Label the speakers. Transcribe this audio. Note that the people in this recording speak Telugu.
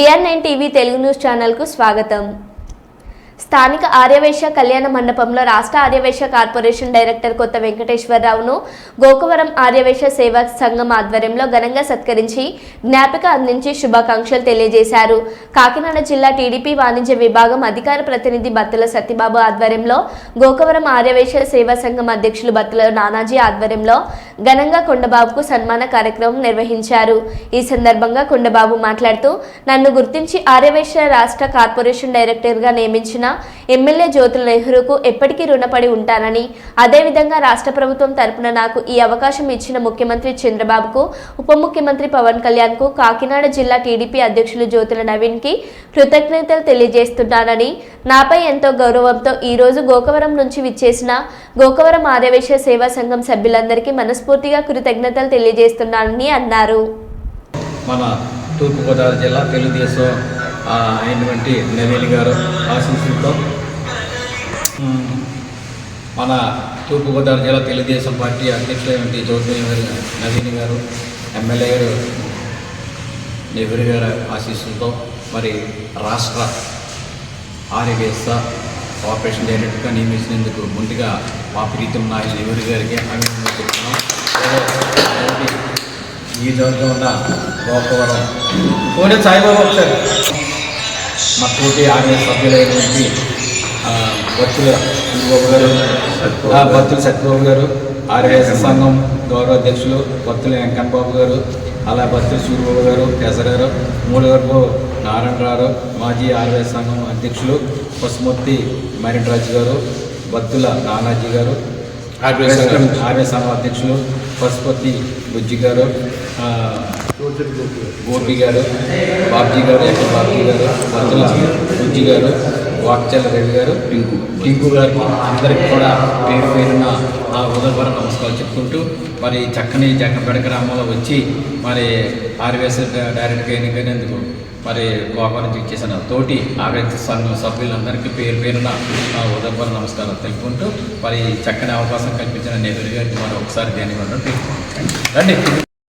Speaker 1: AR nine TV Telugu news ఛానల్కు స్వాగతం. స్థానిక ఆర్యవేశ్య కళ్యాణ మండపంలో రాష్ట్ర ఆర్యవేశ్య కార్పొరేషన్ డైరెక్టర్ కొత్త వెంకటేశ్వరరావును గోకవరం ఆర్యవేశ్య సేవా సంఘం ఆధ్వర్యంలో ఘనంగా సత్కరించి జ్ఞాపిక అందించి శుభాకాంక్షలు తెలియజేశారు. కాకినాడ జిల్లా టీడీపీ వాణిజ్య విభాగం అధికార ప్రతినిధి బత్తుల సత్యబాబు ఆధ్వర్యంలో గోకవరం ఆర్యవేశ్య సేవా సంఘం అధ్యక్షులు బత్తుల నానాజీ ఆధ్వర్యంలో ఘనంగా కొండబాబుకు సన్మాన కార్యక్రమం నిర్వహించారు. ఈ సందర్భంగా కొండబాబు మాట్లాడుతూ నన్ను గుర్తించి ఆర్యవేశ్య రాష్ట్ర కార్పొరేషన్ డైరెక్టర్గా నియమించిన ఎమ్మెల్యే జ్యోతుల నెహ్రూకు ఎప్పటికీ రుణపడి ఉంటానని అదేవిధంగా రాష్ట్ర ప్రభుత్వం తరపున నాకు ఈ అవకాశం ఇచ్చిన ముఖ్యమంత్రి చంద్రబాబుకు ఉప ముఖ్యమంత్రి పవన్ కళ్యాణ్కు కాకినాడ జిల్లా టీడీపీ అధ్యక్షులు జ్యోతుల నవీన్కి కృతజ్ఞతలు తెలియజేస్తున్నానని నాపై ఎంతో గౌరవంతో ఈరోజు గోకవరం నుంచి విచ్చేసిన గోకవరం ఆర్యవేశ్య సేవా సంఘం సభ్యులందరికీ మనస్ఫూర్తిగా కృతజ్ఞతలు తెలియజేస్తున్నానని అన్నారు.
Speaker 2: మన తూర్పుగోదావరి జిల్లా తెలుగుదేశం ఆ, అయినటువంటి నవీన్ గారు ఆశీస్సులతో మన తూర్పుగోదావరి జిల్లా తెలుగుదేశం పార్టీ అధ్యక్షులైనటువంటి జ్యోతి నవీన్ గారు ఎమ్మెల్యే గారు నెహ్రూ గారి ఆశీస్సులతో మరి రాష్ట్ర ఆర్యవేశ కార్పొరేషన్ డైరెక్టర్గా నియమించినందుకు ముందుగా మా ప్రీతం నాయకులు నెహ్రూ గారికి అభినందనలు చెప్తున్నాం ఈ నియోజకవర్గం ఉన్న గోపవరం కోడే సాయిబాబా ఒకసారి మా తోటి ఆర్య సభ్యులైనటువంటి ఆ, భక్తుల సూరిబాబు గారు ఆ, భక్తుల సత్యబాబు గారు ఆర్యవేశ సంఘం గౌరవ అధ్యక్షులు భక్తుల వెంకన్న బాబు గారు అలా భక్తులు సూర్యబాబు గారు గారు నారాయణరావు మాజీ ఆర్యవేశ సంఘం అధ్యక్షులు పసుమూర్తి మరినరాజు గారు భక్తుల నానాజీ గారు ఆర్య సంఘం అధ్యక్షులు పశుపతి బుజ్జి గారు ఆ, గోపి గారు బాబ్జీ గారు బాబ్జీ గారు భక్తుల బుజ్జి గారు వాక్చల రవి గారు టింకు. టింకు గారికి అందరికి కూడా పేరు పేరున నా ఉదయపర నమస్కారాలు చెప్పుకుంటూ మరి చక్కని జగ్గంపేట గ్రామంలో వచ్చి మరి ఆర్వీఎస్ డైరెక్ట్గా ఎన్నికైనందుకు మరి గోపా నుంచి ఇచ్చేసిన తోటి ఆరోగ్య సంఘం సభ్యులందరికీ పేరు పేరున నా నమస్కారం తెలుపుకుంటూ మరి చక్కని అవకాశం కల్పించిన నెహ్రూ గారికి మరి ఒకసారి ధన్యవాదాలు తెలుపుకుంటాం రండి.